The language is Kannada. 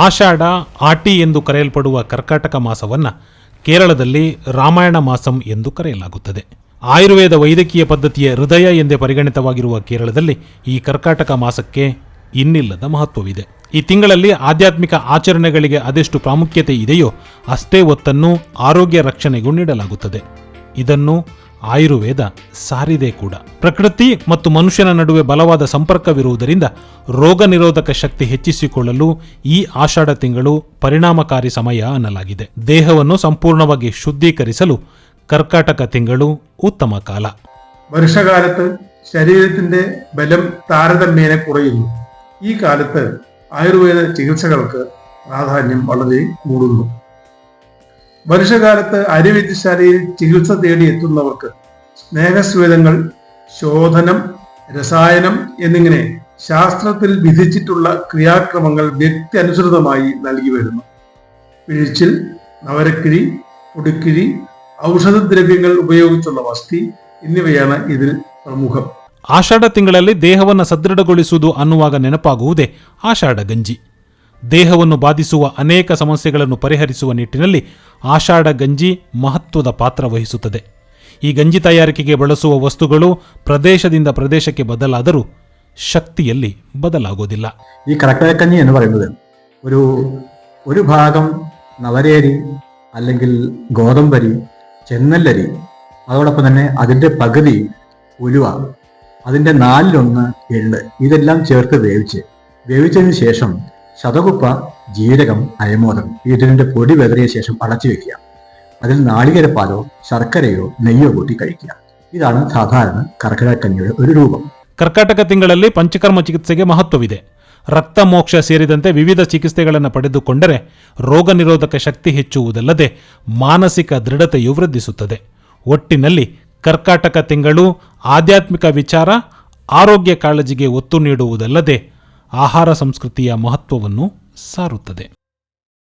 ಆಷಾಢ, ಆಟಿ ಎಂದು ಕರೆಯಲ್ಪಡುವ ಕರ್ಕಾಟಕ ಮಾಸವನ್ನು ಕೇರಳದಲ್ಲಿ ರಾಮಾಯಣ ಮಾಸಂ ಎಂದು ಕರೆಯಲಾಗುತ್ತದೆ. ಆಯುರ್ವೇದ ವೈದ್ಯಕೀಯ ಪದ್ಧತಿಯ ಹೃದಯ ಎಂದೇ ಪರಿಗಣಿತವಾಗಿರುವ ಕೇರಳದಲ್ಲಿ ಈ ಕರ್ಕಾಟಕ ಮಾಸಕ್ಕೆ ಇನ್ನಿಲ್ಲದ ಮಹತ್ವವಿದೆ. ಈ ತಿಂಗಳಲ್ಲಿ ಆಧ್ಯಾತ್ಮಿಕ ಆಚರಣೆಗಳಿಗೆ ಅದೆಷ್ಟು ಪ್ರಾಮುಖ್ಯತೆ ಇದೆಯೋ ಅಷ್ಟೇ ಒತ್ತನ್ನು ಆರೋಗ್ಯ ರಕ್ಷಣೆಗೂ ನೀಡಲಾಗುತ್ತದೆ. ಇದನ್ನು ಆಯುರ್ವೇದ ಸಾರಿದೆ ಕೂಡ. ಪ್ರಕೃತಿ ಮತ್ತು ಮನುಷ್ಯನ ನಡುವೆ ಬಲವಾದ ಸಂಪರ್ಕವಿರುವುದರಿಂದ ರೋಗ ನಿರೋಧಕ ಶಕ್ತಿ ಹೆಚ್ಚಿಸಿಕೊಳ್ಳಲು ಈ ಆಷಾಢ ತಿಂಗಳು ಪರಿಣಾಮಕಾರಿ ಸಮಯ ಅನ್ನಲಾಗಿದೆ. ದೇಹವನ್ನು ಸಂಪೂರ್ಣವಾಗಿ ಶುದ್ಧೀಕರಿಸಲು ಕರ್ಕಾಟಕ ತಿಂಗಳು ಉತ್ತಮ ಕಾಲ. ವರ್ಷಗಾಲತ್ ಶರೀರ ಬಲಂ ತಾರತಮ್ಯನೆ ಕುರೆಯುವುದು ಈ ಕಾಲತ್ ಆಯುರ್ವೇದ ಚಿಕಿತ್ಸೆಗಳ ಪ್ರಾಧಾನ್ಯ ವಳದೆ ಮೂಡುವುದು ವರ್ಷಕಾಲತ್ ಅರಿವಿದ್ಯ ಶಾಲೆಯಲ್ಲಿ ಚಿಕಿತ್ಸೆ ತೇಡಿ ಎತ್ತುವರ್ಗ സ്നേഹസ്വേദങ്ങൾ ശോധനം രസായനം എന്നിങ്ങനെ ശാസ്ത്രത്തിൽ വിധിച്ചിട്ടുള്ള ക്രിയാക്രമങ്ങൾ വ്യക്തി അനുസൃതമായി നൽകി വരുന്നു പിഴിച്ചിൽ നവരക്കിഴി പൊടിക്കിഴി ഔഷധദ്രവ്യങ്ങൾ ഉപയോഗിച്ചുള്ള വസ്തി എന്നിവയാണ് ഇതിൽ പ്രമുഖം ಆಷಾಢ ತಿಂಗಳಲ್ಲಿ ದೇಹವನ್ನು ಸದೃಢಗೊಳಿಸುವುದು ಅನ್ನುವಾಗ ನೆನಪಾಗುವುದೇ ಆಷಾಢ ಗಂಜಿ ದೇಹವನ್ನು ಬಾಧಿಸುವ ಅನೇಕ ಸಮಸ್ಯೆಗಳನ್ನು ಪರಿಹರಿಸುವ ನಿಟ್ಟಿನಲ್ಲಿ ಆಷಾಢ ಗಂಜಿ ಮಹತ್ವದ ಪಾತ್ರ ವಹಿಸುತ್ತದೆ ಈ ಗಂಜಿ ತಯಾರಿಕೆಗೆ ಬಳಸುವ ವಸ್ತುಗಳು ಪ್ರದೇಶದಿಂದ ಪ್ರದೇಶಕ್ಕೆ ಬದಲಾದರೂ ಶಕ್ತಿಯಲ್ಲಿ ಬದಲಾಗೋದಿಲ್ಲ ഈ കറക്ടകഞ്ഞി എന്ന് പറയുന്നത് ഒരു ഒരു ഭാഗം നവരേരി അല്ലെങ്കിൽ ഗോതമ്പരി ചെന്നല്ലരി അതോടൊപ്പം തന്നെ അതിൻ്റെ പകുതി ഉലുവ അതിൻ്റെ നാലിലൊന്ന് എള്ള് ഇതെല്ലാം ചേർത്ത് വേവിച്ച് വേവിച്ചതിന് ശേഷം ശതകുപ്പ ജീരകം അയമോദം ഇതിൻ്റെ പൊടി വെതറിയ ശേഷം അടച്ചു വെക്കുക അതിൽ നാളികേരപ്പാലോ ശർക്കരയോ നെയ്യോ കൂട്ടി കഴിക്കുക ഇതാണ് സാധാരണ കർക്കിടകക്കഞ്ഞിയുടെ ഒരു രൂപം ಕರ್ಕಾಟಕ ತಿಂಗಳಲ್ಲಿ ಪಂಚಕರ್ಮ ಚಿಕಿತ್ಸೆಗೆ ಮಹತ್ವವಿದೆ ರಕ್ತ ಮೋಕ್ಷ ಸೇರಿದಂತೆ ವಿವಿಧ ಚಿಕಿತ್ಸೆಗಳನ್ನು ಪಡೆದುಕೊಂಡರೆ ರೋಗ ನಿರೋಧಕ ಶಕ್ತಿ ಹೆಚ್ಚುವುದಲ್ಲದೆ ಮಾನಸಿಕ ದೃಢತೆಯು ವೃದ್ಧಿಸುತ್ತದೆ ಒಟ್ಟಿನಲ್ಲಿ ಕರ್ಕಾಟಕ ತಿಂಗಳು ಆಧ್ಯಾತ್ಮಿಕ ವಿಚಾರ ಆರೋಗ್ಯ ಕಾಳಜಿಗೆ ಒತ್ತು ನೀಡುವುದಲ್ಲದೆ ಆಹಾರ ಸಂಸ್ಕೃತಿಯ ಮಹತ್ವವನ್ನು ಸಾರುತ್ತದೆ